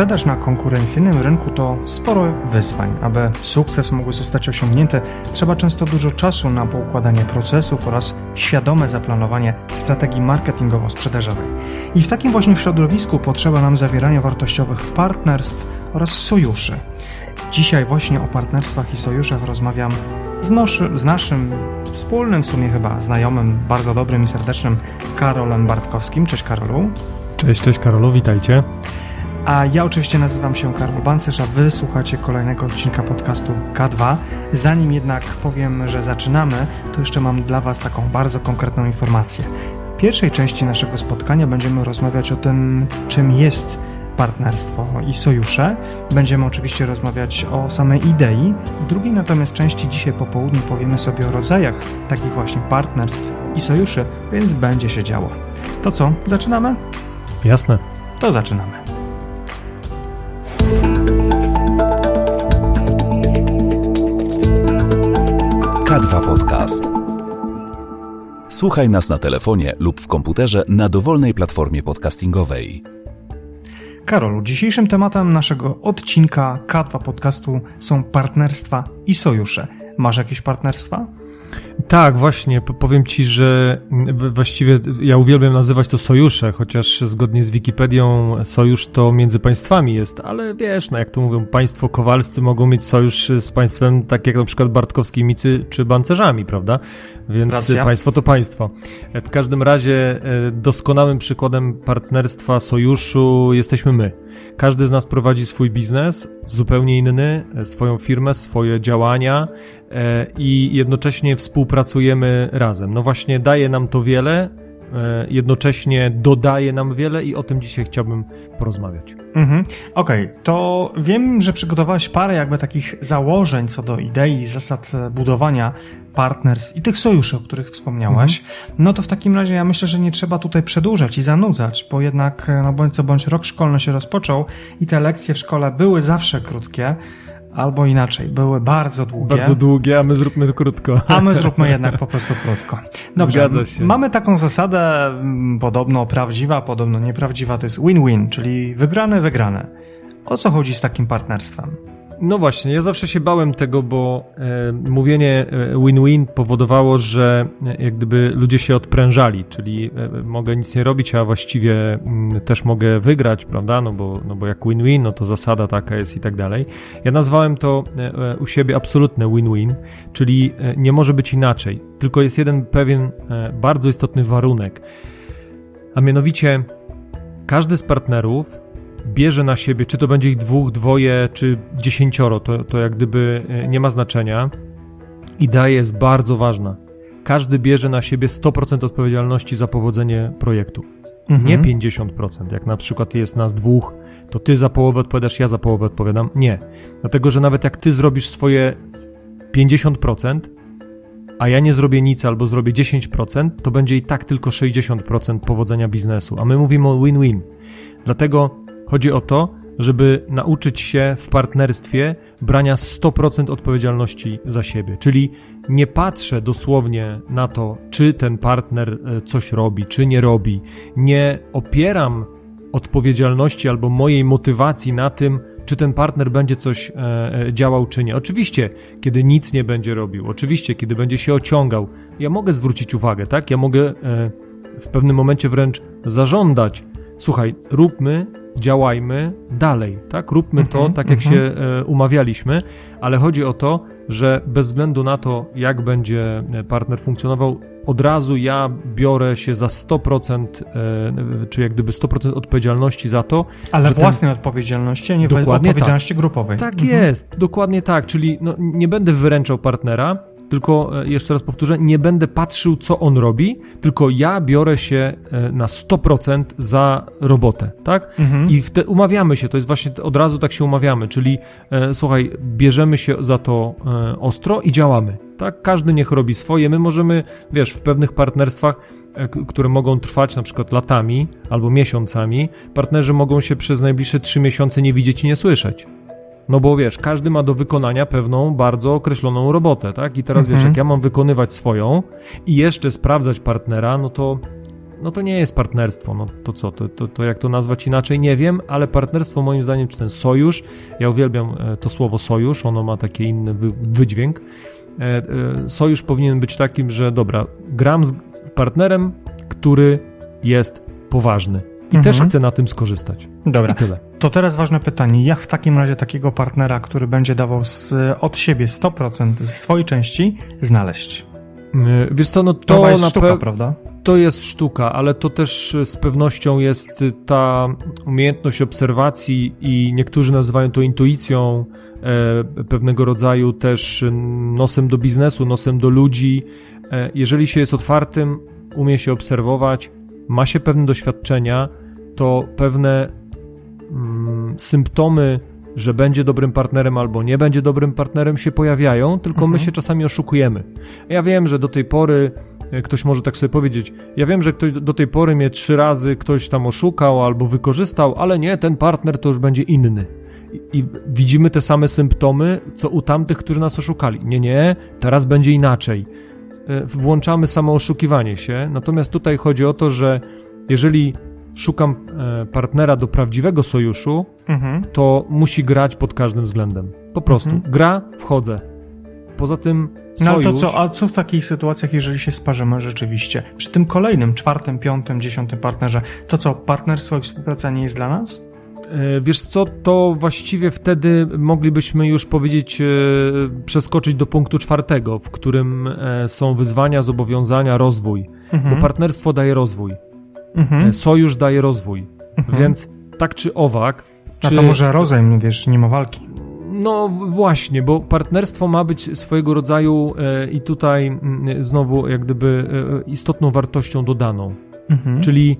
Sprzedaż na konkurencyjnym rynku to sporo wyzwań. Aby sukces mógł zostać osiągnięty, trzeba często dużo czasu na poukładanie procesów oraz świadome zaplanowanie strategii marketingowo-sprzedażowej. I w takim właśnie środowisku potrzeba nam zawierania wartościowych partnerstw oraz sojuszy. Dzisiaj właśnie o partnerstwach i sojuszach rozmawiam z, noszy, z naszym wspólnym w sumie chyba znajomym, bardzo dobrym i serdecznym Karolem Bartkowskim. Cześć Karolu. Cześć, cześć Karolu, witajcie. A ja oczywiście nazywam się Karol Bancerz, a wy słuchacie kolejnego odcinka podcastu K2. Zanim jednak powiem, że zaczynamy, to jeszcze mam dla was taką bardzo konkretną informację. W pierwszej części naszego spotkania będziemy rozmawiać o tym, czym jest partnerstwo i sojusze. Będziemy oczywiście rozmawiać o samej idei. W drugiej natomiast części dzisiaj po południu powiemy sobie o rodzajach takich właśnie partnerstw i sojuszy, więc będzie się działo. To co, zaczynamy? Jasne. To zaczynamy. K2 Podcast. Słuchaj nas na telefonie lub w komputerze na dowolnej platformie podcastingowej. Karolu, dzisiejszym tematem naszego odcinka K2 podcastu są partnerstwa i sojusze. Masz jakieś partnerstwa? Tak, właśnie, powiem ci, że w- właściwie ja uwielbiam nazywać to sojusze, chociaż zgodnie z Wikipedią sojusz to między państwami jest, ale wiesz, no jak to mówią, państwo kowalscy mogą mieć sojusz z państwem tak jak na przykład Bartkowskimicy czy Bancerzami, prawda? Więc Racja. państwo to państwo. W każdym razie e, doskonałym przykładem partnerstwa, sojuszu jesteśmy my. Każdy z nas prowadzi swój biznes, zupełnie inny, e, swoją firmę, swoje działania e, i jednocześnie współpracujemy razem. No właśnie daje nam to wiele, e, jednocześnie dodaje nam wiele i o tym dzisiaj chciałbym porozmawiać. Mhm. Okej, to wiem, że przygotowałeś parę jakby takich założeń co do idei, zasad e, budowania partnerstw i tych sojuszy, o których wspomniałaś. No to w takim razie ja myślę, że nie trzeba tutaj przedłużać i zanudzać, bo jednak, e, no bądź co bądź, rok szkolny się rozpoczął i te lekcje w szkole były zawsze krótkie, albo inaczej, były bardzo długie. Bardzo długie, a my zróbmy to krótko. A my zróbmy jednak po prostu krótko. Dobrze, Zgadza się. mamy taką zasadę, mm, podobno prawdziwa, podobno nieprawdziwa, to jest win-win, czyli wygrane, wygrane. O co chodzi z takim partnerstwem? No właśnie, ja zawsze się bałem tego, bo e, mówienie e, win-win powodowało, że e, jak gdyby ludzie się odprężali, czyli e, mogę nic nie robić, a właściwie mm, też mogę wygrać, prawda? No bo, no bo jak win-win, no to zasada taka jest i tak dalej. Ja nazwałem to e, e, u siebie absolutne win-win, czyli e, nie może być inaczej. Tylko jest jeden pewien e, bardzo istotny warunek, a mianowicie każdy z partnerów bierze na siebie, czy to będzie ich dwóch, dwoje, czy dziesięcioro, to, to jak gdyby e, nie ma znaczenia. Idea jest bardzo ważna. Każdy bierze na siebie 100% odpowiedzialności za powodzenie projektu. Nie 50%, jak na przykład jest nas dwóch, to ty za połowę odpowiadasz, ja za połowę odpowiadam. Nie. Dlatego, że nawet jak ty zrobisz swoje 50%, a ja nie zrobię nic albo zrobię 10%, to będzie i tak tylko 60% powodzenia biznesu. A my mówimy o win-win. Dlatego chodzi o to, żeby nauczyć się w partnerstwie brania 100% odpowiedzialności za siebie. Czyli nie patrzę dosłownie na to, czy ten partner e, coś robi, czy nie robi. Nie opieram odpowiedzialności albo mojej motywacji na tym, czy ten partner będzie coś e, e, działał, czy nie. Oczywiście, kiedy nic nie będzie robił, oczywiście, kiedy będzie się ociągał, ja mogę zwrócić uwagę, tak? Ja mogę w pewnym momencie wręcz zażądać, słuchaj, róbmy, działajmy dalej, tak? Róbmy to Mhm, tak, jak mhm. się e, umawialiśmy, ale chodzi o to, że bez względu na to, jak będzie e, partner funkcjonował, od razu ja biorę się za 100%, e, czy jak gdyby 100% odpowiedzialności za to, Ale że ten- własnej odpowiedzialności, a nie Dokładnie odpowiedzialności grupowej. tak Mhm. jest, dokładnie tak. Czyli no, nie będę wyręczał partnera, tylko e, jeszcze raz powtórzę, nie będę patrzył, co on robi, tylko ja biorę się e, na 100% za robotę, tak? Mhm. I wte, umawiamy się, to jest właśnie od razu tak się umawiamy, czyli e, słuchaj, bierzemy się za to e, ostro i działamy, tak? Każdy niech robi swoje. My możemy, wiesz, w pewnych partnerstwach e, które mogą trwać na przykład latami albo miesiącami, partnerzy mogą się przez najbliższe trzy miesiące nie widzieć i nie słyszeć. No bo wiesz, każdy ma do wykonania pewną bardzo określoną robotę, tak? I teraz wiesz, Mhm. jak ja mam wykonywać swoją i jeszcze sprawdzać partnera, no to no to nie jest partnerstwo. No to co, to, to, to jak to nazwać inaczej, nie wiem, ale partnerstwo moim zdaniem, czy ten sojusz, ja uwielbiam e, to słowo sojusz, ono ma taki inny wy, wydźwięk. E, e, sojusz powinien być takim, że dobra, gram z partnerem, który jest poważny i Mhm. też chcę na tym skorzystać. Dobra. I tyle. To teraz ważne pytanie. Jak w takim razie takiego partnera, który będzie dawał z, od siebie 100% ze swojej części, znaleźć? E, Wiesz co, no To, to jest sztuka, prawda? To jest sztuka, ale to też z pewnością jest ta umiejętność obserwacji i niektórzy nazywają to intuicją, e, pewnego rodzaju też nosem do biznesu, nosem do ludzi. E, jeżeli się jest otwartym, umie się obserwować, ma się pewne doświadczenia, to pewne mm, symptomy, że będzie dobrym partnerem albo nie będzie dobrym partnerem się pojawiają, tylko my Mhm. się czasami oszukujemy. Ja wiem, że do tej pory e, ktoś może tak sobie powiedzieć, ja wiem, że ktoś do tej pory mnie trzy razy ktoś tam oszukał albo wykorzystał, ale nie, ten partner to już będzie inny. I, I widzimy te same symptomy, co u tamtych, którzy nas oszukali. Nie, nie, teraz będzie inaczej. E, Włączamy samo oszukiwanie się, natomiast tutaj chodzi o to, że jeżeli szukam e, partnera do prawdziwego sojuszu, Mhm. to musi grać pod każdym względem. Po prostu. Mhm. Gra, wchodzę. Poza tym No sojusz... to co, a co w takich sytuacjach, jeżeli się sparzymy rzeczywiście? Przy tym kolejnym, czwartym, piątym, dziesiątym partnerze, to co, partnerstwo i współpraca nie jest dla nas? E, Wiesz co, to właściwie wtedy moglibyśmy już powiedzieć, e, przeskoczyć do punktu czwartego, w którym są wyzwania, zobowiązania, rozwój. Mhm. Bo partnerstwo daje rozwój, Mhm. e, sojusz daje rozwój. Mhm. Więc tak czy owak. A Czy, to może rozejm, wiesz, nie ma walki. No właśnie, bo partnerstwo ma być swojego rodzaju e, i tutaj mm, znowu jak gdyby e, istotną wartością dodaną. Mhm. Czyli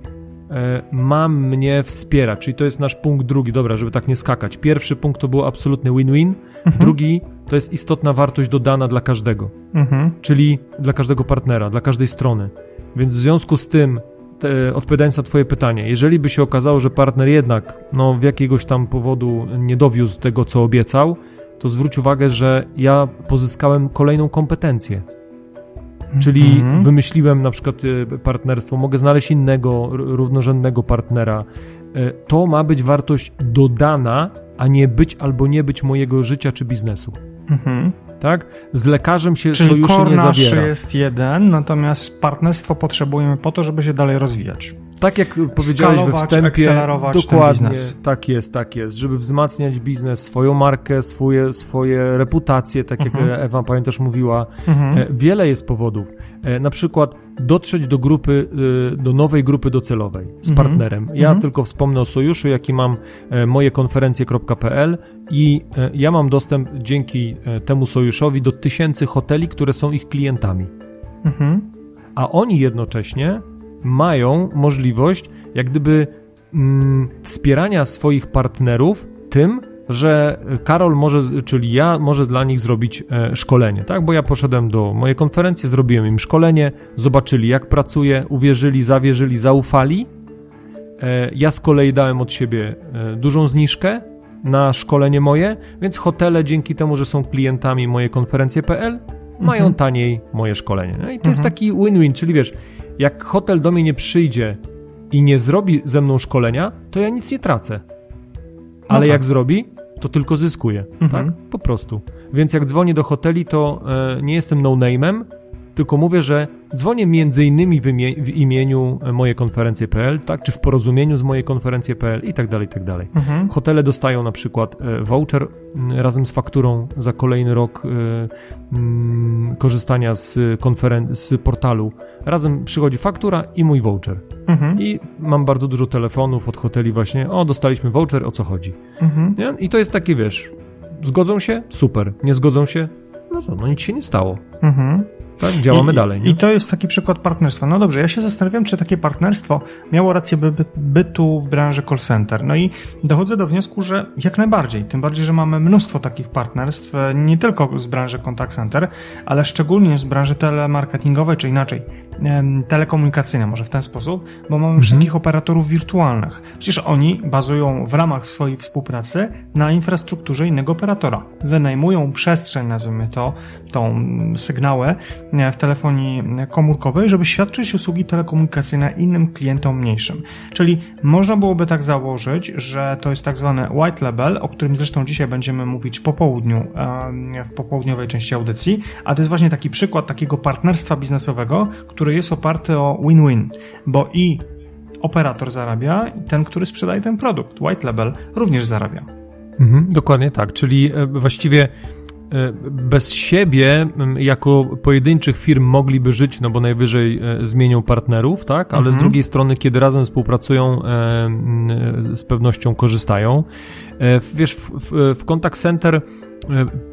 e, ma mnie wspierać, czyli to jest nasz punkt drugi, dobra, żeby tak nie skakać. Pierwszy punkt to było absolutny win-win, Mhm. drugi to jest istotna wartość dodana dla każdego, Mhm. czyli dla każdego partnera, dla każdej strony. Więc w związku z tym, te, odpowiadając na twoje pytanie, jeżeli by się okazało, że partner jednak no, w jakiegoś tam powodu nie dowiózł tego, co obiecał, to zwróć uwagę, że ja pozyskałem kolejną kompetencję. Czyli Mhm. wymyśliłem na przykład e, partnerstwo, mogę znaleźć innego, równorzędnego partnera. E, To ma być wartość dodana, a nie być albo nie być mojego życia czy biznesu. Mhm. Tak? Z lekarzem się Czyli sojuszu kor nie zawiera. jest jeden, natomiast partnerstwo potrzebujemy po to, żeby się dalej rozwijać. Tak jak powiedziałeś we Skalować, wstępie, akcelerować ten dokładnie, tak jest, tak jest, żeby wzmacniać biznes, swoją markę, swoje, swoje reputacje, tak jak Mhm. Ewa pamiętasz mówiła, Mhm. E, Wiele jest powodów. E, Na przykład dotrzeć do grupy, e, do nowej grupy docelowej z Mhm. partnerem. Ja Mhm. tylko wspomnę o sojuszu, jaki mam mojekonferencje.pl i ja mam dostęp dzięki temu sojuszowi do tysięcy hoteli, które są ich klientami. Mhm. A oni jednocześnie mają możliwość jak gdyby mm, wspierania swoich partnerów tym, że Karol może, czyli ja, może dla nich zrobić e, szkolenie, tak? Bo ja poszedłem do mojej konferencji, zrobiłem im szkolenie, zobaczyli jak pracuję, uwierzyli, zawierzyli, zaufali. E, ja z kolei dałem od siebie e, dużą zniżkę na szkolenie moje, więc hotele dzięki temu, że są klientami mojej konferencje.pl mają Mhm. taniej moje szkolenie. No i to jest Mhm. taki win-win, czyli wiesz, jak hotel do mnie nie przyjdzie i nie zrobi ze mną szkolenia, to ja nic nie tracę. Ale tak. jak zrobi, to tylko zyskuje, Mhm. tak? Po prostu. Więc jak dzwonię do hoteli, to e, nie jestem no-name'em, tylko mówię, że dzwonię między innymi w, imie- w imieniu e, mojej konferencje.pl, tak? Czy w porozumieniu z mojej konferencje.pl i tak dalej, i tak dalej. Mhm. Hotele dostają na przykład e, voucher razem z fakturą za kolejny rok e, mm, korzystania z, konferen- z portalu. Razem przychodzi faktura i mój voucher. Mhm. I mam bardzo dużo telefonów od hoteli właśnie, o dostaliśmy voucher, o co chodzi. Mhm. I to jest takie, wiesz, zgodzą się? Super. Nie zgodzą się? No co, no nic się nie stało. Mhm. Tak, działamy I, dalej, nie? I to jest taki przykład partnerstwa. No dobrze, ja się zastanawiam, czy takie partnerstwo miało rację by, by, bytu w branży call center. No i dochodzę do wniosku, że jak najbardziej. Tym bardziej, że mamy mnóstwo takich partnerstw, e, nie tylko z branży contact center, ale szczególnie z branży telemarketingowej, czy inaczej, em, telekomunikacyjnej, może w ten sposób, bo mamy Mhm. wszystkich operatorów wirtualnych. Przecież oni bazują w ramach swojej współpracy na infrastrukturze innego operatora. Wynajmują przestrzeń, nazwijmy to, tą sygnałę e, w telefonii komórkowej, żeby świadczyć usługi telekomunikacyjne innym klientom mniejszym. Czyli można byłoby tak założyć, że to jest tak zwany white label, o którym zresztą dzisiaj będziemy mówić po południu, e, w popołudniowej części audycji, a to jest właśnie taki przykład takiego partnerstwa biznesowego, który jest oparty o win-win, bo i operator zarabia i ten, który sprzedaje ten produkt, white label, również zarabia. Mhm, dokładnie tak, czyli e, właściwie e, bez siebie jako pojedynczych firm mogliby żyć, no bo najwyżej e, zmienią partnerów, tak? Ale Mhm. z drugiej strony, kiedy razem współpracują, z pewnością korzystają. Wiesz, w, w, w contact center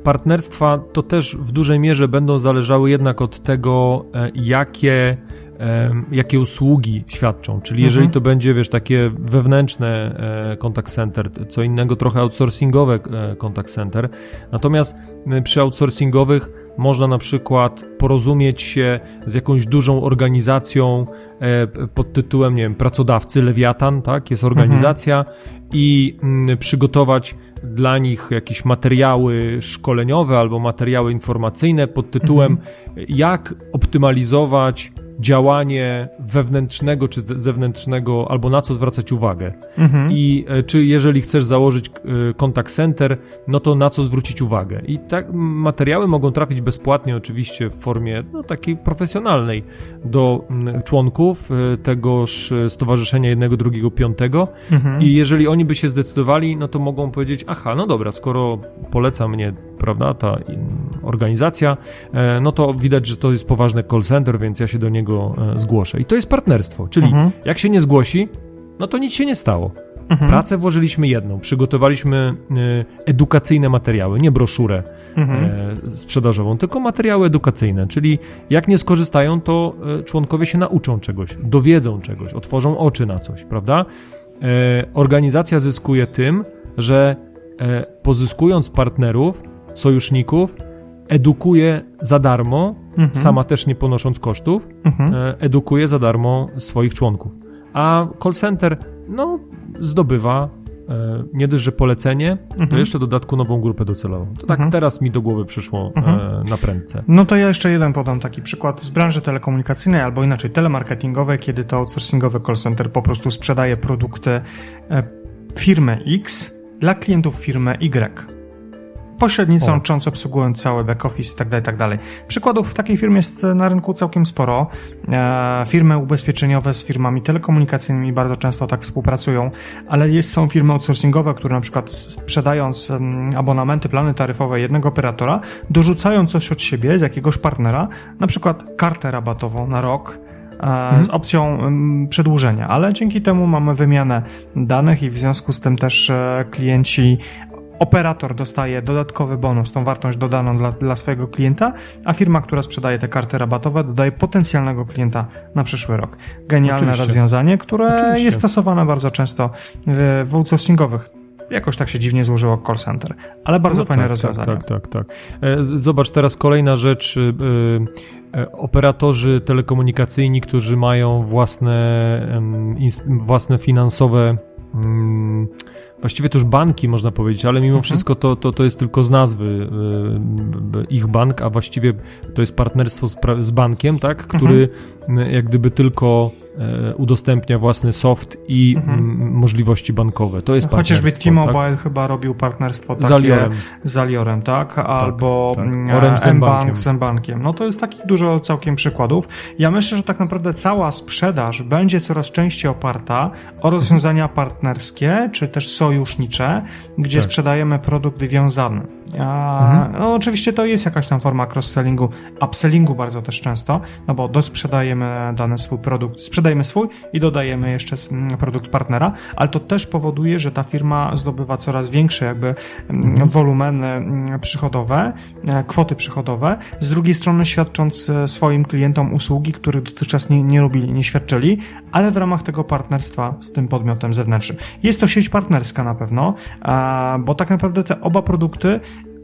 partnerstwa to też w dużej mierze będą zależały jednak od tego, e, jakie em, jakie usługi świadczą, czyli jeżeli Mhm. to będzie, wiesz, takie wewnętrzne e, contact center, co innego trochę outsourcingowe e, contact center, natomiast e, przy outsourcingowych można na przykład porozumieć się z jakąś dużą organizacją e, pod tytułem, nie wiem, pracodawcy, Lewiatan, tak, jest organizacja i mm, przygotować dla nich jakieś materiały szkoleniowe albo materiały informacyjne pod tytułem jak optymalizować działanie wewnętrznego czy ze- zewnętrznego, albo na co zwracać uwagę. Mhm. I e, czy jeżeli chcesz założyć e, contact center, no to na co zwrócić uwagę. I tak materiały mogą trafić bezpłatnie, oczywiście w formie no, takiej profesjonalnej do członków e, tegoż e, stowarzyszenia jednego, drugiego, piątego. Mhm. I jeżeli oni by się zdecydowali, no to mogą powiedzieć, aha, no dobra, skoro poleca mnie, prawda, ta organizacja, e, no to widać, że to jest poważny call center, więc ja się do niego e, zgłoszę. I to jest partnerstwo, czyli Mhm. jak się nie zgłosi, no to nic się nie stało. Mhm. Pracę włożyliśmy jedną, przygotowaliśmy e, edukacyjne materiały, nie broszurę Mhm. sprzedażową, tylko materiały edukacyjne, czyli jak nie skorzystają, to członkowie się nauczą czegoś, dowiedzą czegoś, otworzą oczy na coś, prawda? Organizacja zyskuje tym, że pozyskując partnerów, sojuszników, edukuje za darmo, Mhm. sama też nie ponosząc kosztów, Mhm. e, edukuje za darmo swoich członków. A call center, no, zdobywa e, nie dość, że polecenie, to Mhm. jeszcze w dodatku nową grupę docelową. To tak Mhm. teraz mi do głowy przyszło Mhm. e, na prędce. No to ja jeszcze jeden podam taki przykład z branży telekomunikacyjnej, albo inaczej telemarketingowej, kiedy to outsourcingowy call center po prostu sprzedaje produkty firmy X dla klientów firmy Y. Pośrednicą, O. cząc obsługując cały back office i tak dalej, tak. Przykładów w takiej firmie jest na rynku całkiem sporo. E, firmy ubezpieczeniowe z firmami telekomunikacyjnymi bardzo często tak współpracują, ale jest, są firmy outsourcingowe, które na przykład sprzedając abonamenty, plany taryfowe jednego operatora, dorzucają coś od siebie z jakiegoś partnera, na przykład kartę rabatową na rok, e, z opcją przedłużenia, ale dzięki temu mamy wymianę danych i w związku z tym też e, klienci Operator dostaje dodatkowy bonus, tą wartość dodaną dla, dla swojego klienta, a firma, która sprzedaje te karty rabatowe, dodaje potencjalnego klienta na przyszły rok. Genialne Oczywiście. rozwiązanie, które Oczywiście. jest stosowane bardzo często w, w outsourcingowych. Jakoś tak się dziwnie złożyło call center, ale bardzo No fajne tak, rozwiązanie. Tak, tak, tak. E, Zobacz, teraz kolejna rzecz. e, e, Operatorzy telekomunikacyjni, którzy mają własne, własne finansowe. Właściwie to już banki, można powiedzieć, ale mimo Mhm. wszystko to, to, to jest tylko z nazwy b- ich bank, a właściwie to jest partnerstwo z, z bankiem, tak, który Mhm. jak gdyby tylko e, udostępnia własny soft i Mhm. możliwości bankowe. To jest Chociażby T-Mobile tak? chyba robił partnerstwo takie Z Aliorem. z Aliorem, tak? Albo tak. Orange z M-Bankiem. M-Bank z M-Bankiem. No to jest takich dużo całkiem przykładów. Ja myślę, że tak naprawdę cała sprzedaż będzie coraz częściej oparta o rozwiązania partnerskie, czy też sojusznicze, gdzie Tak. sprzedajemy produkt wiązany. A, Mhm. no, oczywiście to jest jakaś tam forma cross-sellingu, upsellingu bardzo też często, no bo dosprzedajemy dany swój produkt, sprzedajemy swój i dodajemy jeszcze mm, produkt partnera, ale to też powoduje, że ta firma zdobywa coraz większe jakby mm, wolumeny mm, przychodowe, e, kwoty przychodowe, z drugiej strony świadcząc e, swoim klientom usługi, których dotychczas nie, nie robili, nie świadczyli, ale w ramach tego partnerstwa z tym podmiotem zewnętrznym. Jest to sieć partnerska na pewno, bo tak naprawdę te oba produkty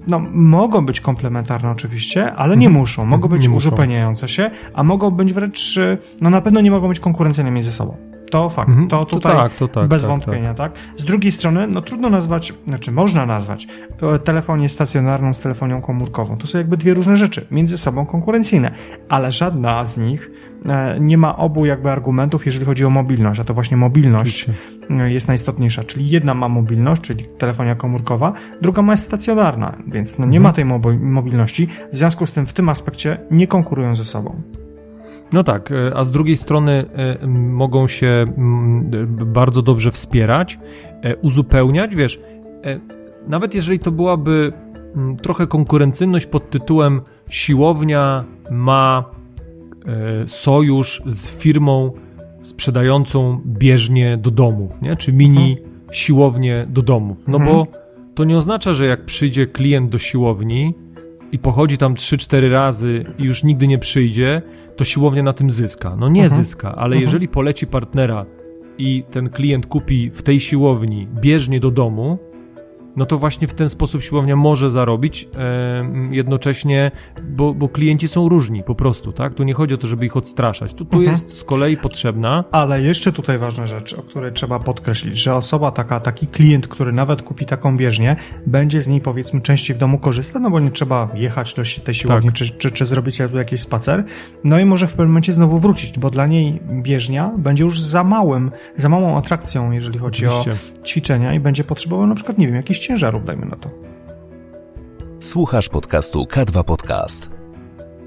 no, mogą być komplementarne oczywiście, ale nie Mhm. muszą. Mogą być muszą. uzupełniające się, a mogą być wręcz, no na pewno nie mogą być konkurencyjne między sobą. To fakt. Mhm. To To tutaj tak, to tak, bez tak, wątpienia, tak. Z drugiej strony, no trudno nazwać, znaczy można nazwać e, telefonię stacjonarną z telefonią komórkową. To są jakby dwie różne rzeczy, między sobą konkurencyjne, ale żadna z nich nie ma obu jakby argumentów, jeżeli chodzi o mobilność, a to właśnie mobilność e, jest najistotniejsza, czyli jedna ma mobilność, czyli telefonia komórkowa, druga ma jest stacjonarna, więc no nie ma tej mobi- mobilności, w związku z tym w tym aspekcie nie konkurują ze sobą. No tak, e, a z drugiej strony e, mogą się bardzo dobrze wspierać, e, uzupełniać, wiesz, e, nawet jeżeli to byłaby trochę konkurencyjność pod tytułem siłownia ma e, sojusz z firmą sprzedającą bieżnie do domów, nie? czy mini siłownię do domów. No Mhm. bo to nie oznacza, że jak przyjdzie klient do siłowni i pochodzi tam 3-4 razy i już nigdy nie przyjdzie, to siłownia na tym zyska. No nie Mhm. zyska, ale Mhm. jeżeli poleci partnera i ten klient kupi w tej siłowni bieżnie do domu, no to właśnie w ten sposób siłownia może zarobić em, jednocześnie, bo, bo klienci są różni po prostu, tak? Tu nie chodzi o to, żeby ich odstraszać. Tu, tu Mhm. jest z kolei potrzebna Ale jeszcze tutaj ważna rzecz, o której trzeba podkreślić, że osoba taka, taki klient, który nawet kupi taką bieżnię, będzie z niej powiedzmy częściej w domu korzysta, no bo nie trzeba jechać do tej siłowni, Tak. czy, czy, czy zrobić jakiś spacer, no i może w pewnym momencie znowu wrócić, bo dla niej bieżnia będzie już za małym, za małą atrakcją, jeżeli chodzi Oczywiście. o ćwiczenia i będzie potrzebował na przykład, nie wiem, jakichś ciężarów, dajmy na to. Słuchasz podcastu K2 Podcast.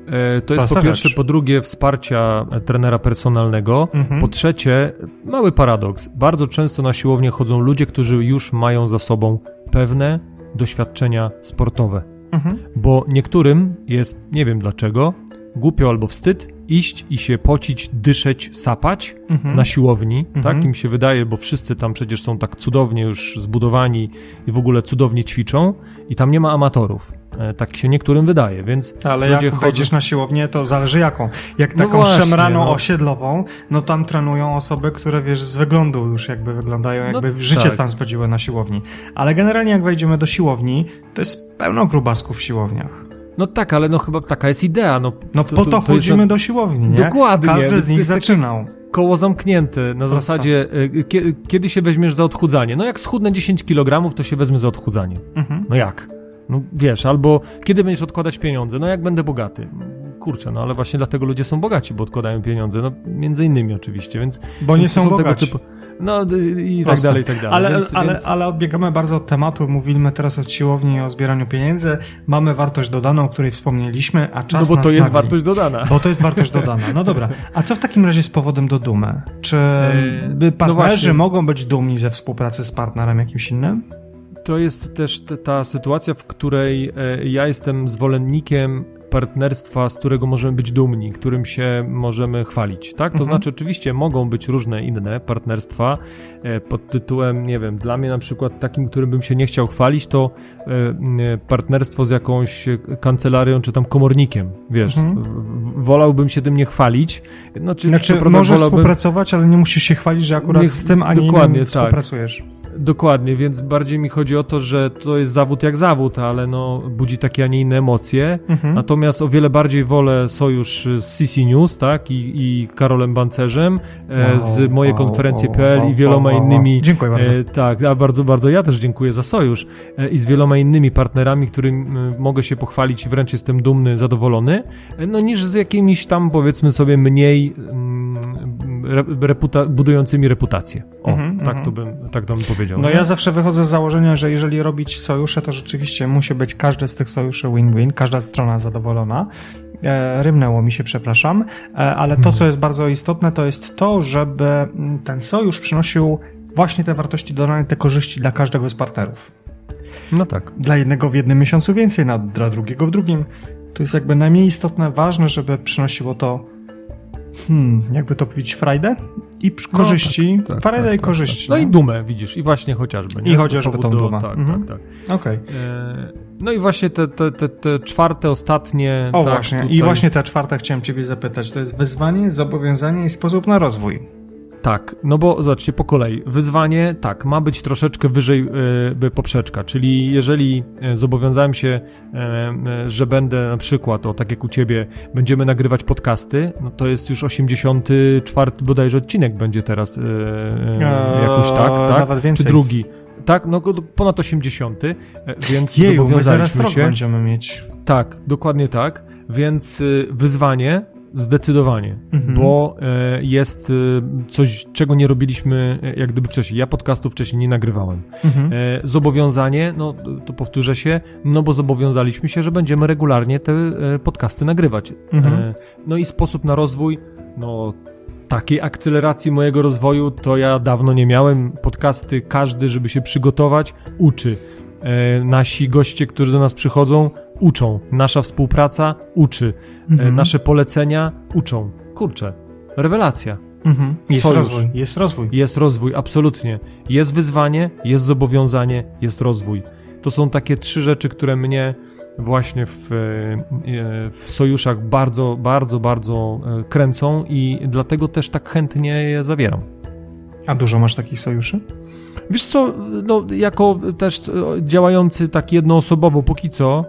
E, To jest po pierwsze, rzecz. po drugie wsparcia e, trenera personalnego, Mhm. po trzecie, mały paradoks. Bardzo często na siłownię chodzą ludzie, którzy już mają za sobą pewne doświadczenia sportowe. Mhm. Bo niektórym jest, nie wiem dlaczego, głupio albo wstyd iść i się pocić, dyszeć, sapać Mhm. na siłowni, Mhm. tak im się wydaje, bo wszyscy tam przecież są tak cudownie już zbudowani i w ogóle cudownie ćwiczą i tam nie ma amatorów. E, Tak się niektórym wydaje, więc Ale jak chodzą- wejdziesz na siłownię, to zależy jaką. Jak No taką właśnie, szemraną no. osiedlową, no tam trenują osoby, które wiesz, z wyglądu już jakby wyglądają, jakby No życie tak. tam spędziły na siłowni. Ale generalnie jak wejdziemy do siłowni, to jest pełno grubasków w siłowniach. No tak, ale no chyba taka jest idea. No, No po to, jest chodzimy do siłowni, nie? Dokładnie. Każdy To z nich zaczynał. koło zamknięte na Prosto. zasadzie, e, kie, kiedy się weźmiesz za odchudzanie? No jak schudnę 10 kg, to się wezmę za odchudzanie. Mhm. No jak? No wiesz, albo kiedy będziesz odkładać pieniądze? No jak będę bogaty? Kurczę, no ale właśnie dlatego ludzie są bogaci, bo odkładają pieniądze. No między innymi oczywiście, więc... Bo nie to są tego bogaci. typu- No i tak Proste. dalej, i tak dalej. Ale, więc, ale, więc... ale odbiegamy bardzo od tematu. Mówimy teraz o siłowni, o zbieraniu pieniędzy. Mamy wartość dodaną, o której wspomnieliśmy, a czas No bo to jest nagli. wartość dodana. Bo to jest wartość dodana. No dobra. A co w takim razie z powodem do dumy? Czy no partnerzy właśnie. mogą być dumni ze współpracy z partnerem jakimś innym? To jest też te- ta sytuacja, w której e, ja jestem zwolennikiem partnerstwa, z którego możemy być dumni, którym się możemy chwalić, tak? To Mhm. znaczy, oczywiście mogą być różne inne partnerstwa e, pod tytułem, nie wiem, dla mnie na przykład takim, którym bym się nie chciał chwalić, to e, partnerstwo z jakąś kancelarią czy tam komornikiem, wiesz. Mhm. Wolałbym się tym nie chwalić. Znaczy, Znaczy, możesz wolałbym- współpracować, ale nie musisz się chwalić, że akurat Niech- z tym, a nie dokładnie, innym tak. współpracujesz. Dokładnie, więc bardziej mi chodzi o to, że to jest zawód jak zawód, ale no budzi takie, a nie inne emocje. Mhm. Natomiast o wiele bardziej wolę sojusz z CC News, tak, i, i Karolem Bancerzem, e, Wow, z moje wow, konferencje.pl wow, i wieloma innymi. Dziękuję bardzo. E, tak, a bardzo, bardzo ja też dziękuję za sojusz e, i z wieloma innymi partnerami, którym e, mogę się pochwalić i wręcz jestem dumny, zadowolony, e, no niż z jakimiś tam powiedzmy sobie mniej mm, reputa, budującymi reputację. O, Mhm, tak, mhm. to bym, tak to bym powiedział. No nie? ja zawsze wychodzę z założenia, że jeżeli robić sojusze, to rzeczywiście musi być każdy z tych sojuszy win-win, każda strona zadowolona. E, rymnęło mi się, przepraszam, e, ale to, co jest bardzo istotne, to jest to, żeby mm, ten sojusz przynosił właśnie te wartości dodane, te korzyści dla każdego z partnerów. No tak. Dla jednego w jednym miesiącu więcej, dla drugiego w drugim. To jest jakby najmniej istotne, ważne, żeby przynosiło to hmm, jakby to powiedzieć, frajdę i No, korzyści, tak, frajdę tak, i tak, korzyści. No i nie? dumę, widzisz, i właśnie chociażby. I nie? chociażby Do tą dumę. Tak, Mhm. tak, tak. Okej. E, No i właśnie te, te, te, te czwarte, ostatnie. O tak, właśnie, tutaj- i właśnie te czwarte chciałem Ciebie zapytać. To jest wyzwanie, zobowiązanie i sposób na rozwój. Tak, no bo zobaczcie po kolei. Wyzwanie, tak, ma być troszeczkę wyżej by poprzeczka, czyli jeżeli e, zobowiązałem się, e, że będę na przykład, o tak jak u ciebie, będziemy nagrywać podcasty, no to jest już 84 bodajże odcinek będzie teraz e, jakoś tak, tak? nawet więcej. Czy drugi? Tak, no ponad 80, e, więc Jeju, my zaraz się. będziemy mieć. Tak, dokładnie tak. Więc y, wyzwanie zdecydowanie, Mhm. bo e, jest y, coś, czego nie robiliśmy e, jak gdyby wcześniej. Ja podcastów wcześniej nie nagrywałem. Mhm. E, zobowiązanie, no to powtórzę się, no bo zobowiązaliśmy się, że będziemy regularnie te e, podcasty nagrywać. Mhm. E, no i sposób na rozwój, no takiej akceleracji mojego rozwoju to ja dawno nie miałem. Podcasty, każdy, żeby się przygotować, uczy. E, nasi goście, którzy do nas przychodzą, uczą. Nasza współpraca uczy. E, Mhm. nasze polecenia uczą. Kurczę, rewelacja. Mhm. Jest Sojusz. rozwój, jest rozwój. Jest rozwój, absolutnie. Jest wyzwanie, jest zobowiązanie, jest rozwój. To są takie trzy rzeczy, które mnie właśnie w, e, e, w sojuszach bardzo, bardzo, bardzo kręcą i dlatego też tak chętnie je zawieram. A dużo masz takich sojuszy? Wiesz co, no, jako też działający tak jednoosobowo póki co,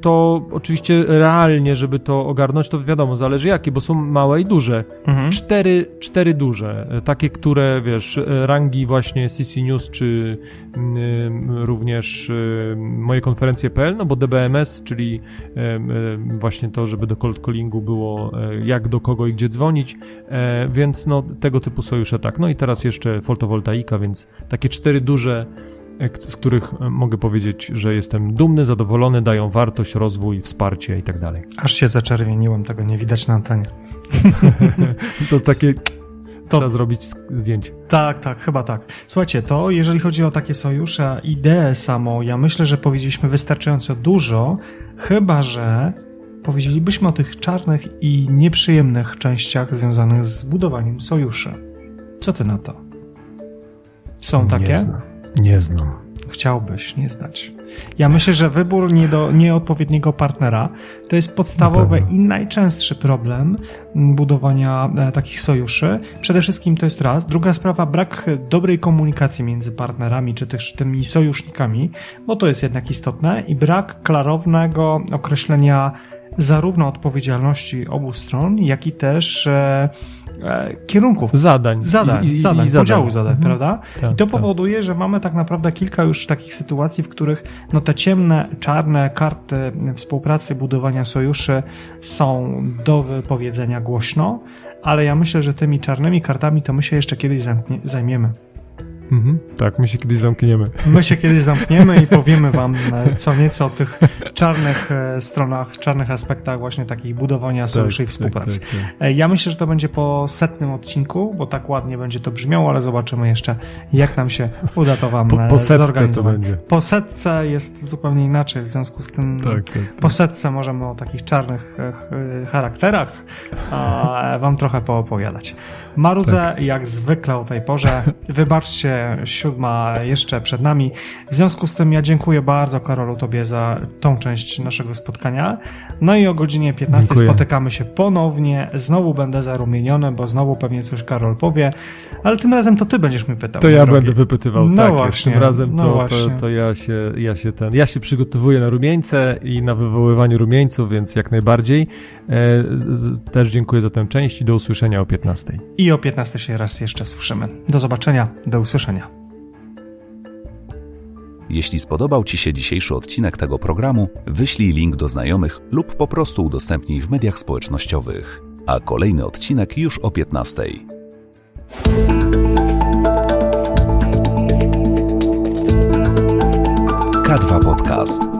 to oczywiście realnie, żeby to ogarnąć, to wiadomo, zależy jakie, bo są małe i duże. Mhm. Cztery, cztery duże, e, takie, które wiesz, e, rangi właśnie CC News, czy mm, również e, moje konferencje.pl, no bo DBMS, czyli e, właśnie to, żeby do cold callingu było jak do kogo i gdzie dzwonić, e, więc no tego typu sojusze tak. No i teraz jeszcze fotowoltaika, więc takie cztery duże, z których e, mogę powiedzieć, że jestem dumny, zadowolony, dają wartość, rozwój, wsparcie i tak dalej. Aż się zaczerwieniłem, tego nie widać na antenie. To takie... To- Trzeba zrobić zdjęcie. Tak, tak, chyba tak. Słuchajcie, to jeżeli chodzi o takie sojusze, ideę samą, ja myślę, że powiedzieliśmy wystarczająco dużo, chyba że powiedzielibyśmy o tych czarnych i nieprzyjemnych częściach związanych z budowaniem sojuszy. Co ty na to? Są Nie takie? Nie znam. Chciałbyś nie znać. Ja myślę, że wybór nie do, nieodpowiedniego partnera to jest podstawowy i najczęstszy problem budowania e, takich sojuszy. Przede wszystkim to jest raz. Druga sprawa, brak dobrej komunikacji między partnerami czy też tymi sojusznikami, bo to jest jednak istotne i brak klarownego określenia zarówno odpowiedzialności obu stron, jak i też e, kierunków Zadań. zadań, I- i- i zadań, zadań. podziału zadań, Mhm. prawda? Tak, I to tak. powoduje, że mamy tak naprawdę kilka już takich sytuacji, w których no, te ciemne, czarne karty współpracy, budowania sojuszy są do wypowiedzenia głośno, ale ja myślę, że tymi czarnymi kartami to my się jeszcze kiedyś zajmiemy. Mhm. Tak, my się kiedyś zamkniemy. My się kiedyś zamkniemy i powiemy wam e, co nieco o tych czarnych e, stronach, czarnych aspektach właśnie takich budowania sojuszy i współpracy. Tak, tak, tak. Ja myślę, że to będzie po setnym odcinku, bo tak ładnie będzie to brzmiało, ale zobaczymy jeszcze, jak nam się uda to wam Po, po setce to będzie. Po setce jest zupełnie inaczej, w związku z tym Tak, tak. tak. po setce możemy o takich czarnych ch- charakterach wam trochę poopowiadać. Marudzę Tak. jak zwykle o tej porze. Wybaczcie, siódma jeszcze przed nami. W związku z tym ja dziękuję bardzo Karolu Tobie za tą część naszego spotkania. No i o godzinie 15 Dziękuję. spotykamy się ponownie. Znowu będę zarumieniony, bo znowu pewnie coś Karol powie, ale tym razem to Ty będziesz mnie pytał. To ja drogi. będę wypytywał. No tak, właśnie, tym razem no to, to, to ja się, ja się ten, ja się przygotowuję na rumieńce i na wywoływanie rumieńców, więc jak najbardziej. E, też dziękuję za tę część i do usłyszenia o 15. I o 15 się raz jeszcze słyszymy. Do zobaczenia, do usłyszenia. Jeśli spodobał Ci się dzisiejszy odcinek tego programu, wyślij link do znajomych lub po prostu udostępnij w mediach społecznościowych. A kolejny odcinek już o 15. K2 Podcast.